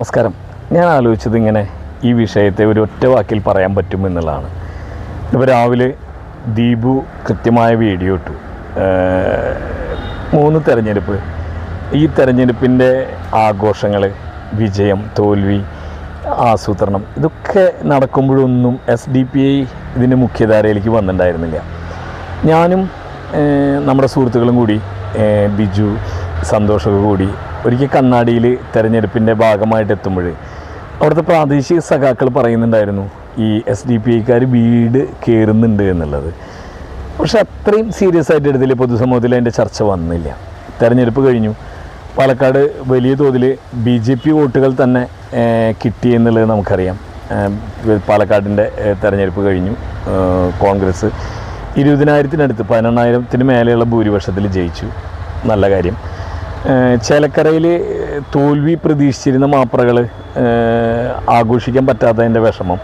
നമസ്കാരം. ഞാൻ ആലോചിച്ചത് ഇങ്ങനെ ഈ വിഷയത്തെ ഒരു ഒറ്റ വാക്കിൽ പറയാൻ പറ്റുമെന്നുള്ളതാണ് ഇപ്പോൾ രാവിലെ ദീപു കൃത്യമായ വീഡിയോ ഇട്ടു. മൂന്ന് തെരഞ്ഞെടുപ്പ്. ഈ തെരഞ്ഞെടുപ്പിന്റെ ആഘോഷങ്ങൾ വിജയം തോൽവി ആസൂത്രണം ഇതൊക്കെ നടക്കുമ്പോഴൊന്നും എസ് ഡി പി ഐ ഇതിന്റെ മുഖ്യധാരയിലേക്ക് വന്നിട്ടുണ്ടായിരുന്നില്ല. ഞാനും നമ്മുടെ സുഹൃത്തുക്കളും കൂടി ബിജു സന്തോഷമൊക്കെ കൂടി ഒരിക്കൽ കണ്ണാടിയിൽ തെരഞ്ഞെടുപ്പിന്റെ ഭാഗമായിട്ട് എത്തുമ്പോൾ അവിടുത്തെ പ്രാദേശിക സഖാക്കൾ പറയുന്നുണ്ടായിരുന്നു ഈ എസ് ഡി പി ഐക്കാർ വീട് കയറുന്നുണ്ട് എന്നുള്ളത്. പക്ഷെ അത്രയും സീരിയസ് ആയിട്ട് എടുത്തില്ല പൊതുസമൂഹത്തിൽ അതിന്റെ ചർച്ച വന്നില്ല. തെരഞ്ഞെടുപ്പ് കഴിഞ്ഞു. പാലക്കാട് വലിയ തോതിൽ ബി ജെ പി വോട്ടുകൾ തന്നെ കിട്ടി എന്നുള്ളത് നമുക്കറിയാം. പാലക്കാടിന്റെ തെരഞ്ഞെടുപ്പ് കഴിഞ്ഞു. കോൺഗ്രസ് ഇരുപതിനായിരത്തിനടുത്ത് പതിനെണ്ണായിരത്തിന് മേലെയുള്ള ഭൂരിപക്ഷത്തിൽ ജയിച്ചു. നല്ല കാര്യം. ചേലക്കരയിൽ തോൽവി പ്രതീക്ഷിച്ചിരുന്ന മാപ്രകൾ ആഘോഷിക്കാൻ പറ്റാത്തതിന്റെ വിഷമം.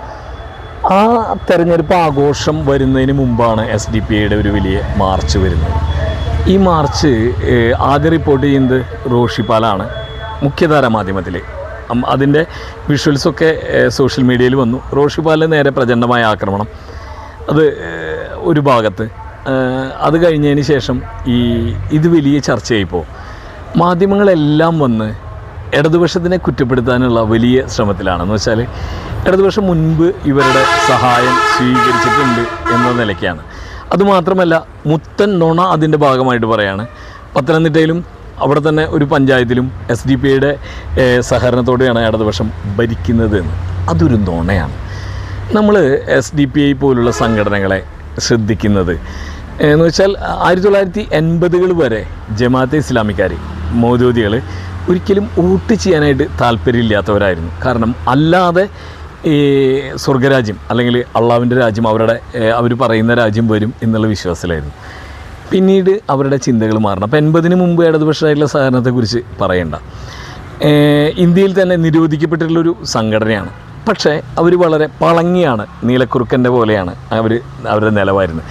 ആ തെരഞ്ഞെടുപ്പ് ആഘോഷം വരുന്നതിന് മുമ്പാണ് എസ് ഡി പി ഐയുടെ ഒരു വലിയ മാർച്ച് വരുന്നത്. ഈ മാർച്ച് ആദ്യം റിപ്പോർട്ട് ചെയ്യുന്നത് റോഷിപ്പാലാണ് മുഖ്യധാര മാധ്യമത്തിൽ അതിന്റെ വിഷ്വൽസൊക്കെ സോഷ്യൽ മീഡിയയിൽ വന്നു. റോഷിപ്പാലിന് നേരെ പ്രചണ്ഡമായ ആക്രമണം. അത് ഒരു ഭാഗത്ത്. അത് കഴിഞ്ഞതിന് ശേഷം ഈ ഇത് വലിയ ചർച്ചയായിപ്പോൾ മാധ്യമങ്ങളെല്ലാം വന്ന് ഇടതുപക്ഷത്തിനെ കുറ്റപ്പെടുത്താനുള്ള വലിയ ശ്രമത്തിലാണെന്ന് വെച്ചാൽ ഇടതുപക്ഷം മുൻപ് ഇവരുടെ സഹായം സ്വീകരിച്ചിട്ടുണ്ട് എന്ന നിലയ്ക്കാണ്. അതുമാത്രമല്ല മുത്തൻ നുണ അതിന്റെ ഭാഗമായിട്ട് പറയാണ്. പത്തനംതിട്ടയിലും അവിടെ തന്നെ ഒരു പഞ്ചായത്തിലും എസ് ഡി പി ഐയുടെ സഹകരണത്തോടെയാണ് ഇടതുപക്ഷം ഭരിക്കുന്നത് എന്ന്. അതൊരു നുണയാണ്. നമ്മൾ എസ് ഡി പി ഐ പോലുള്ള സംഘടനകളെ ശ്രദ്ധിക്കുന്നത്. എന്ന് വെച്ചാൽ ആയിരത്തി തൊള്ളായിരത്തി എൺപതുകൾ വരെ ജമാഅത്തെ ഇസ്ലാമിക്കാർ മൗദൂദികൾ ഒരിക്കലും വോട്ട് ചെയ്യാനായിട്ട് താല്പര്യമില്ലാത്തവരായിരുന്നു. കാരണം അല്ലാതെ ഈ സ്വർഗരാജ്യം അല്ലെങ്കിൽ അള്ളാവിന്റെ രാജ്യം അവരുടെ അവർ പറയുന്ന രാജ്യം വരും എന്നുള്ള വിശ്വാസത്തിലായിരുന്നു. പിന്നീട് അവരുടെ ചിന്തകൾ മാറണം. അപ്പോൾ എൺപതിന് മുമ്പ് ഇടതുപക്ഷമായിട്ടുള്ള സഹകരണത്തെക്കുറിച്ച് പറയണ്ട. ഇന്ത്യയിൽ തന്നെ നിരോധിക്കപ്പെട്ടിട്ടുള്ളൊരു സംഘടനയാണ്. പക്ഷേ അവർ വളരെ പളങ്ങിയാണ് നീലക്കുറുക്കന്റെ പോലെയാണ് അവർ അവരുടെ നിലവാരുന്നത്.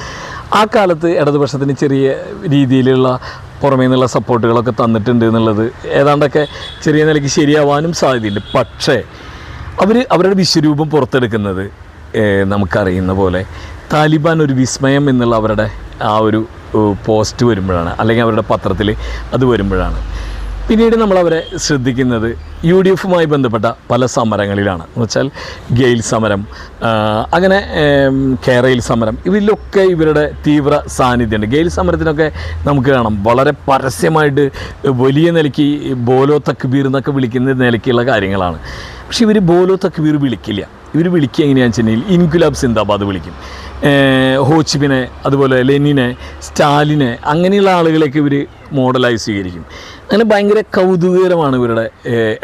ആ കാലത്ത് ഇടതുപക്ഷത്തിന് ചെറിയ രീതിയിലുള്ള പുറമേ നിന്നുള്ള സപ്പോർട്ടുകളൊക്കെ തന്നിട്ടുണ്ട് എന്നുള്ളത് ഏതാണ്ടൊക്കെ ചെറിയ നിലയ്ക്ക് ശരിയാവാനും സാധ്യതയുണ്ട്. പക്ഷേ അവർ അവരുടെ വിശ്വരൂപം പുറത്തെടുക്കുന്നത് നമുക്കറിയുന്ന പോലെ താലിബാൻ ഒരു വിസ്മയം എന്നുള്ള അവരുടെ ആ ഒരു പോസ്റ്റ് വരുമ്പോഴാണ്. അല്ലെങ്കിൽ അവരുടെ പത്രത്തിൽ അത് വരുമ്പോഴാണ്. പിന്നീട് നമ്മൾ അവരെ ശ്രദ്ധിക്കുന്നത് യു ഡി എഫുമായി ബന്ധപ്പെട്ട പല സമരങ്ങളിലാണ്. എന്ന് വെച്ചാൽ ഗെയിൽ സമരം അങ്ങനെ കേരയിൽ സമരം ഇതിലൊക്കെ ഇവരുടെ തീവ്ര സാന്നിധ്യമുണ്ട്. ഗെയിൽ സമരത്തിനൊക്കെ നമുക്ക് കാണാം വളരെ പരസ്യമായിട്ട് വലിയ നിലയ്ക്ക് ബോലോ തക്ബീർ എന്നൊക്കെ വിളിക്കുന്ന നിലയ്ക്കുള്ള കാര്യങ്ങളാണ്. പക്ഷെ ഇവർ ബോലോ തക്ബീർ വിളിക്കില്ല. ഇവർ വിളിക്കുക എങ്ങനെയാണെന്ന് വെച്ചിട്ടുണ്ടെങ്കിൽ ഇൻകുലാബ് സിന്ദാബാദ് വിളിക്കും. ഹോച്ചിബിനെ അതുപോലെ ലെനിനെ സ്റ്റാലിനെ അങ്ങനെയുള്ള ആളുകളെയൊക്കെ ഇവർ മോഡലായി സ്വീകരിക്കും. അങ്ങനെ ഭയങ്കര കൗതുകകരമാണ് ഇവരുടെ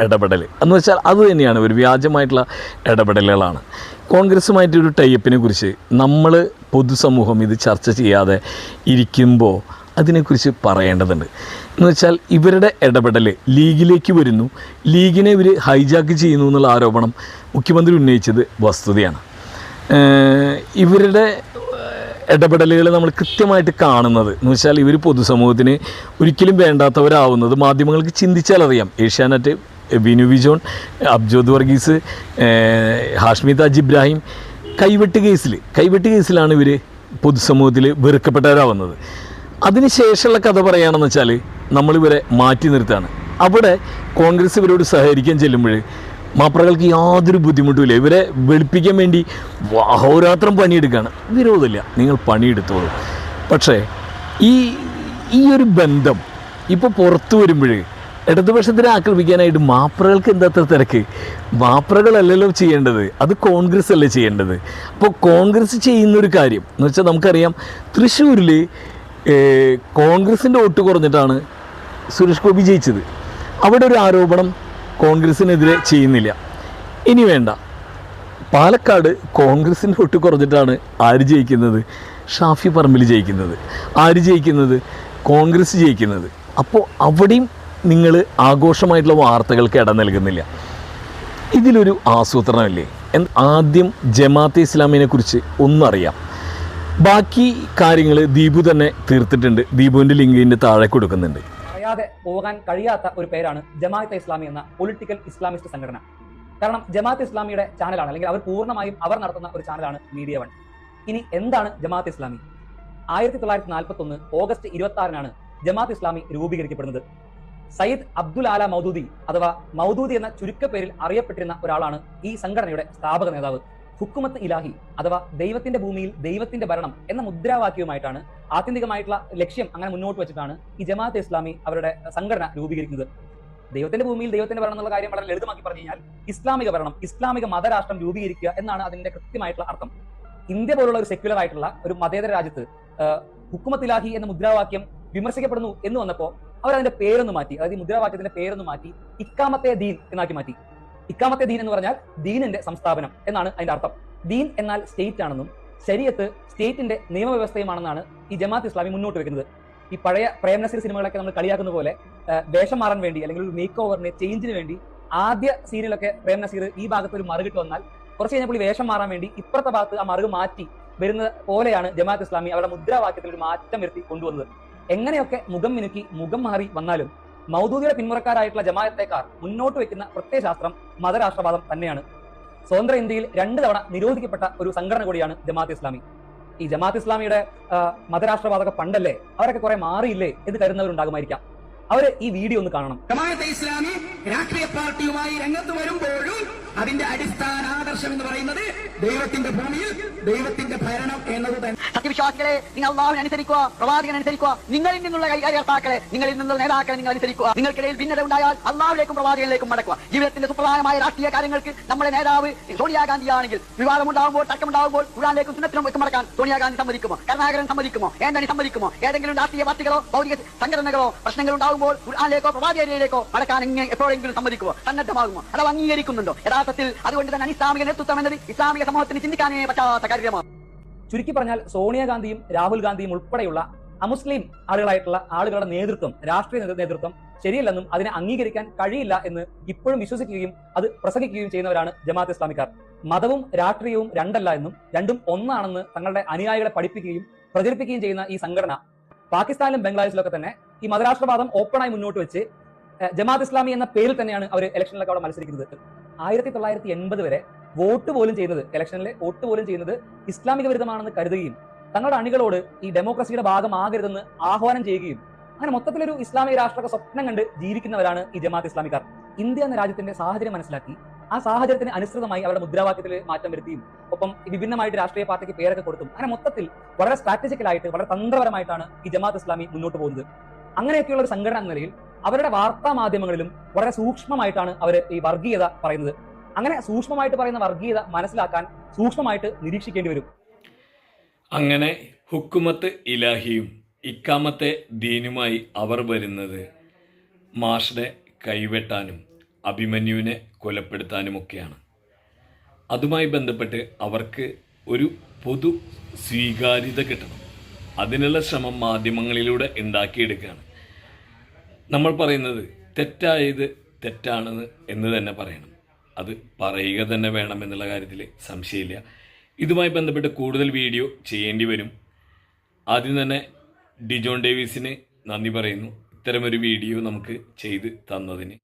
ഇടപെടൽ എന്ന് വെച്ചാൽ അത് തന്നെയാണ് ഒരു വ്യാജമായിട്ടുള്ള ഇടപെടലുകളാണ്. കോൺഗ്രസ്സുമായിട്ടൊരു ടൈപ്പിനെ കുറിച്ച് നമ്മൾ പൊതുസമൂഹം ഇത് ചർച്ച ചെയ്യാതെ ഇരിക്കുമ്പോൾ അതിനെക്കുറിച്ച് പറയേണ്ടതുണ്ട്. എന്ന് വെച്ചാൽ ഇവരുടെ ഇടപെടൽ ലീഗിലേക്ക് വരുന്നു. ലീഗിനെ ഇവർ ഹൈജാക്ക് ചെയ്യുന്നു എന്നുള്ള ആരോപണം മുഖ്യമന്ത്രി ഉന്നയിച്ചത് വസ്തുതയാണ്. ഇവരുടെ ഇടപെടലുകൾ നമ്മൾ കൃത്യമായിട്ട് കാണുന്നത് എന്ന് വെച്ചാൽ ഇവർ പൊതുസമൂഹത്തിന് ഒരിക്കലും വേണ്ടാത്തവരാവുന്നത് മാധ്യമങ്ങൾക്ക് ചിന്തിച്ചാൽ അറിയാം. ഏഷ്യാനെറ്റ് വിനു വിജോൺ അബ്ജോദ് വർഗീസ് ഹാഷ്മി താജ് ഇബ്രാഹിം കൈവെട്ട് കേസിൽ കൈവെട്ട് കേസിലാണ് ഇവർ പൊതുസമൂഹത്തിൽ വെറുക്കപ്പെട്ടവരാവുന്നത്. അതിനുശേഷമുള്ള കഥ പറയുകയാണെന്ന് വെച്ചാൽ നമ്മളിവരെ മാറ്റി നിർത്താണ് അവിടെ കോൺഗ്രസ് ഇവരോട് സഹകരിക്കാൻ ചെല്ലുമ്പോൾ മാപ്രകൾക്ക് യാതൊരു ബുദ്ധിമുട്ടുമില്ല ഇവരെ വെളുപ്പിക്കാൻ വേണ്ടി അഹോരാത്രം പണിയെടുക്കുകയാണ്. വിരോധമില്ല. നിങ്ങൾ പണിയെടുത്തോളൂ. പക്ഷേ ഈ ഈ ഒരു ബന്ധം ഇപ്പോൾ പുറത്തു വരുമ്പോൾ ഇടതുപക്ഷത്തിനെ ആക്രമിക്കാനായിട്ട് മാപ്രകൾക്ക് എന്താ അത്ര തിരക്ക്? മാപ്രകളല്ലല്ലോ ചെയ്യേണ്ടത്. അത് കോൺഗ്രസ് അല്ലേ ചെയ്യേണ്ടത്. അപ്പോൾ കോൺഗ്രസ് ചെയ്യുന്നൊരു കാര്യം എന്ന് വെച്ചാൽ നമുക്കറിയാം തൃശ്ശൂരിൽ കോൺഗ്രസിന്റെ വോട്ട് കുറഞ്ഞിട്ടാണ് സുരേഷ് ഗോപി ജയിച്ചത്. അവിടെ ഒരു ആരോപണം കോൺഗ്രസിനെതിരെ ചെയ്യുന്നില്ല. ഇനി വേണ്ട. പാലക്കാട് കോൺഗ്രസിന്റെ വോട്ട് കുറഞ്ഞിട്ടാണ് ആര് ജയിക്കുന്നത്? ഷാഫി പറമ്പിൽ ജയിക്കുന്നത്. ആര് ജയിക്കുന്നത്? കോൺഗ്രസ് ജയിക്കുന്നത്. അപ്പോൾ അവിടെയും നിങ്ങൾ ആഘോഷമായിട്ടുള്ള വാർത്തകൾക്ക് ഇടം നൽകുന്നില്ല. ഇതിലൊരു ആസൂത്രണമല്ലേ? ആദ്യം ജമാഅത്തെ ഇസ്ലാമിനെ കുറിച്ച് ഒന്നറിയാം. ബാക്കി കാര്യങ്ങൾ ദീപു തന്നെ തീർത്തിട്ടുണ്ട്. ദീപുവിന്റെ ലിങ്കിന്റെ താഴെ കൊടുക്കുന്നുണ്ട്. പറയാതെ പോകാൻ കഴിയാത്ത ഒരു പേരാണ് ജമാഅത്തെ ഇസ്ലാമി എന്ന പൊളിറ്റിക്കൽ ഇസ്ലാമിസ്റ്റ് സംഘടന. കാരണം ജമാഅത്ത് ഇസ്ലാമിയുടെ ചാനലാണ് അല്ലെങ്കിൽ അവർ പൂർണമായും അവർ നടത്തുന്ന ഒരു ചാനലാണ് മീഡിയ വൺ ഇനി എന്താണ് ജമാഅത്ത് ഇസ്ലാമി? ആയിരത്തി തൊള്ളായിരത്തി നാൽപ്പത്തി ഒന്ന് ഓഗസ്റ്റ് ഇരുപത്തി ആറിനാണ് ജമാഅത്ത് ഇസ്ലാമി രൂപീകരിക്കപ്പെടുന്നത്. സയ്യിദ് അബ്ദുൽ ആല മൗദൂദി അഥവാ മൗദൂദി എന്ന ചുരുക്കപ്പേരിൽ അറിയപ്പെട്ടിരുന്ന ഒരാളാണ് ഈ സംഘടനയുടെ സ്ഥാപക നേതാവ്. ഹുക്കുമത്ത് ഇലാഹി അഥവാ ദൈവത്തിന്റെ ഭൂമിയിൽ ദൈവത്തിന്റെ ഭരണം എന്ന മുദ്രാവാക്യവുമായിട്ടാണ് ആത്യന്തികമായിട്ടുള്ള ലക്ഷ്യം അങ്ങനെ മുന്നോട്ട് വെച്ചിട്ടാണ് ഈ ജമാഅത്ത് ഇസ്ലാമി അവരുടെ സംഘടന രൂപീകരിക്കുന്നത്. ദൈവത്തിന്റെ ഭൂമിയിൽ ദൈവത്തിന്റെ ഭരണം എന്നുള്ള കാര്യം വളരെ ലളിതമാക്കി പറഞ്ഞു കഴിഞ്ഞാൽ ഇസ്ലാമിക ഭരണം ഇസ്ലാമിക മതരാഷ്ട്രം രൂപീകരിക്കുക എന്നാണ് അതിന്റെ കൃത്യമായിട്ടുള്ള അർത്ഥം. ഇന്ത്യ പോലുള്ള ഒരു സെക്യുലർ ആയിട്ടുള്ള ഒരു മതേതര രാജ്യത്ത് ഹുക്കുമത്ത് ഇലാഹി എന്ന മുദ്രാവാക്യം വിമർശിക്കപ്പെടുന്നു എന്ന് വന്നപ്പോൾ അവർ അതിന്റെ പേരൊന്ന് മാറ്റി അതായത് മുദ്രാവാക്യത്തിന്റെ പേരൊന്ന് മാറ്റി ഇക്കാമത്തെ ദീൻ എന്നാക്കി മാറ്റി. ഇക്കാമത്തെ ദീൻ എന്ന് പറഞ്ഞാൽ ദീനിന്റെ സംസ്ഥാപനം എന്നാണ് അതിന്റെ അർത്ഥം. ദീൻ എന്നാൽ സ്റ്റേറ്റ് ആണെന്നും ശരീരത്ത് സ്റ്റേറ്റിന്റെ നിയമവ്യവസ്ഥയുമാണെന്നാണ് ഈ ജമാഅത്ത് ഇസ്ലാമി മുന്നോട്ട് വെക്കുന്നത്. ഈ പഴയ പ്രേം നസീർ സിനിമകളൊക്കെ നമ്മൾ കളിയാക്കുന്ന പോലെ വേഷം മാറാൻ വേണ്ടി അല്ലെങ്കിൽ ഒരു മേക്ക് ഓവറിന് ചേഞ്ചിന് വേണ്ടി ആദ്യ സീരിയലൊക്കെ പ്രേം നസീർ ഈ ഭാഗത്ത് ഒരു മറുകിട്ട് വന്നാൽ കുറച്ച് കഴിഞ്ഞപ്പോൾ ഈ വേഷം മാറാൻ വേണ്ടി ഇപ്പുറത്തെ ഭാഗത്ത് ആ മറുക് മാറ്റി വരുന്ന പോലെയാണ് ജമാഅത്ത് ഇസ്ലാമി അവരുടെ മുദ്രാവാക്യത്തിൽ ഒരു മാറ്റം വരുത്തി കൊണ്ടുവന്നത്. എങ്ങനെയൊക്കെ മുഖം മിനുക്കി മുഖം മാറി വന്നാലും മൗദൂദിയുടെ പിന്മുറക്കാരായിട്ടുള്ള ജമായത്തേക്കാർ മുന്നോട്ട് വെക്കുന്ന പ്രത്യയശാസ്ത്രം മതരാഷ്ട്രവാദം തന്നെയാണ്. സ്വതന്ത്ര ഇന്ത്യയിൽ രണ്ട് തവണ നിരോധിക്കപ്പെട്ട ഒരു സംഘടന കൂടിയാണ് ജമാഅത്ത് ഇസ്ലാമി. ഈ ജമാഅത്ത് ഇസ്ലാമിയുടെ മതരാഷ്ട്രവാദമൊക്കെ പണ്ടല്ലേ അവരൊക്കെ കുറെ മാറിയില്ലേ എന്ന് കരുതുന്നവരുണ്ടാകുമായിരിക്കാം. അവർ ഈ വീഡിയോ ഒന്ന് കാണണം. ജമാഅത്തെ ഇസ്ലാമി രാഷ്ട്രീയ പാർട്ടിയുമായി രംഗത്ത് വരുമ്പോഴും അതിന്റെ അടിസ്ഥാന ആദർശം എന്ന് പറയുന്നത് ദൈവത്തിന്റെ ഭൂമിയിൽ ദൈവത്തിന്റെ ഭരണം എന്നത് തന്നെ. സത്യവിശ്വാസികളെ നിങ്ങൾ അള്ളാഹുവിനെ അനുസരിക്കുക പ്രവാചകൻ അനുസരിക്കുക നിങ്ങളിൽ നിന്നുള്ള കൈകാര്യർത്താക്കളെ നിങ്ങളിൽ നിന്നുള്ള നേതാക്കളെ നിങ്ങൾ അനുസരിക്കുക. നിങ്ങൾക്കിടയിൽ ഭിന്നത ഉണ്ടായാൽ അള്ളാഹുലേക്കും പ്രവാചകനിലേക്കും മടക്കുക. ജീവിതത്തിന്റെ സുപ്രധാനമായ രാഷ്ട്രീയ കാര്യങ്ങൾക്ക് നമ്മുടെ നേതാവ് സോണിയാഗാന്ധിയാണെങ്കിൽ വിവാദമുണ്ടാകുമ്പോൾ തർക്കമുണ്ടാകുമ്പോൾ ഖുറാനിലേക്കും സുന്നത്തിനും മടക്കാൻ സോണിയാഗാന്ധി സമ്മതിക്കുമോ? കരുണാകരൻ സമ്മതിക്കുമോ? ഏന്തണി സമ്മതിക്കുമോ? ഏതെങ്കിലും രാഷ്ട്രീയ പാർട്ടികളോ ഭൗതിക സംഘടനകളോ പ്രശ്നങ്ങൾ ഉണ്ടാകുമ്പോൾ ഖുർആാനിലേക്കോ പ്രവാചകരിലേക്കോ മടക്കാൻ എപ്പോഴെങ്കിലും സമ്മതിക്കുമോ? സന്നദ്ധമാകുമോ? അത് അംഗീകരിക്കുന്നുണ്ടോ? അംഗീകരിക്കുന്നുണ്ടോ യഥാർത്ഥത്തിൽ അതുകൊണ്ട് തന്നെ ഇസ്ലാമിക നേതൃത്വം എന്നത് ഇസ്ലാമിക സമൂഹത്തിന് ചിന്തിക്കാനേ പറ്റാത്ത കാര്യമാണ്. ചുരുക്കി പറഞ്ഞാൽ സോണിയാഗാന്ധിയും രാഹുൽ ഗാന്ധിയും ഉൾപ്പെടെയുള്ള അമുസ്ലിം ആളുകളായിട്ടുള്ള ആളുകളുടെ നേതൃത്വം രാഷ്ട്രീയ നേതൃത്വം ശരിയല്ലെന്നും അതിനെ അംഗീകരിക്കാൻ കഴിയില്ല എന്ന് ഇപ്പോഴും വിശ്വസിക്കുകയും അത് പ്രസംഗിക്കുകയും ചെയ്യുന്നവരാണ് ജമാഅത്ത് ഇസ്ലാമിക്കാർ. മതവും രാഷ്ട്രീയവും രണ്ടല്ല എന്നും രണ്ടും ഒന്നാണെന്ന് തങ്ങളുടെ അനുയായികളെ പഠിപ്പിക്കുകയും പ്രചരിപ്പിക്കുകയും ചെയ്യുന്ന ഈ സംഘടന പാകിസ്ഥാനിലും ബംഗ്ലാദേശിലൊക്കെ തന്നെ ഈ മതരാഷ്ട്രവാദം ഓപ്പണായി മുന്നോട്ട് വെച്ച് ജമാഅത്ത് ഇസ്ലാമി എന്ന പേരിൽ തന്നെയാണ് അവർ ഇലക്ഷനിലൊക്കെ അവിടെ മത്സരിക്കുന്നത്. ആയിരത്തി തൊള്ളായിരത്തി എൺപത് വരെ വോട്ട് പോലും ചെയ്യുന്നത് ഇലക്ഷനിൽ വോട്ട് പോലും ചെയ്യുന്നത് ഇസ്ലാമിക വിരുദ്ധമാണെന്ന് കരുതുകയും തങ്ങളുടെ അണികളോട് ഈ ഡെമോക്രസിയുടെ ഭാഗമാകരുതെന്ന് ആഹ്വാനം ചെയ്യുകയും അങ്ങനെ മൊത്തത്തിലൊരു ഇസ്ലാമിക രാഷ്ട്രക സ്വപ്നം കണ്ട് ജീവിക്കുന്നവരാണ് ഈ ജമാഅത്ത് ഇസ്ലാമിക്കാർ. ഇന്ത്യ എന്ന രാജ്യത്തിന്റെ സാഹചര്യം മനസ്സിലാക്കി ആ സാഹചര്യത്തിന് അനുസൃതമായി അവരുടെ മുദ്രാവാക്യത്തിൽ മാറ്റം വരുത്തിയും ഒപ്പം വിഭിന്നമായിട്ട് രാഷ്ട്രീയ പാർട്ടിക്ക് പേരൊക്കെ കൊടുത്തും അങ്ങനെ മൊത്തത്തിൽ വളരെ സ്ട്രാറ്റജിക്കലായിട്ട് വളരെ തന്ത്രപരമായിട്ടാണ് ഈ ജമാഅത്ത് ഇസ്ലാമി മുന്നോട്ട് പോകുന്നത്. അങ്ങനെയൊക്കെയുള്ള ഒരു സംഘടന എന്ന നിലയിൽ അവരുടെ വാർത്താ മാധ്യമങ്ങളിലും വളരെ സൂക്ഷ്മമായിട്ടാണ് അവർ ഈ വർഗീയത പറയുന്നത്. അങ്ങനെ സൂക്ഷ്മമായിട്ട് പറയുന്ന വർഗീയത മനസ്സിലാക്കാൻ സൂക്ഷ്മമായിട്ട് നിരീക്ഷിക്കേണ്ടി വരും. അങ്ങനെ ഹുക്കുമത്ത് ഇലാഹിയും ഇക്കാമത്തെ ദീനുമായി അവർ വരുന്നത് മാഷുടെ കൈവെട്ടാനും അഭിമന്യുവിനെ കൊലപ്പെടുത്താനുമൊക്കെയാണ്. അതുമായി ബന്ധപ്പെട്ട് അവർക്ക് ഒരു പൊതു സ്വീകാര്യത കിട്ടണം. അതിനുള്ള ശ്രമം മാധ്യമങ്ങളിലൂടെ ഉണ്ടാക്കിയെടുക്കുകയാണ്. നമ്മൾ പറയുന്നത് തെറ്റായത് തെറ്റാണെന്ന് എന്ന് തന്നെ പറയണം. അത് പറയുക തന്നെ വേണം എന്നുള്ള കാര്യത്തിൽ സംശയമില്ല. ഇതുമായി ബന്ധപ്പെട്ട് കൂടുതൽ വീഡിയോ ചെയ്യേണ്ടി വരും. ആദ്യം തന്നെ ഡിജോൺ ഡേവിസിന് നന്ദി പറയുന്നു. ഇത്തരമൊരു വീഡിയോ നമുക്ക് ചെയ്ത് തന്നതിന്.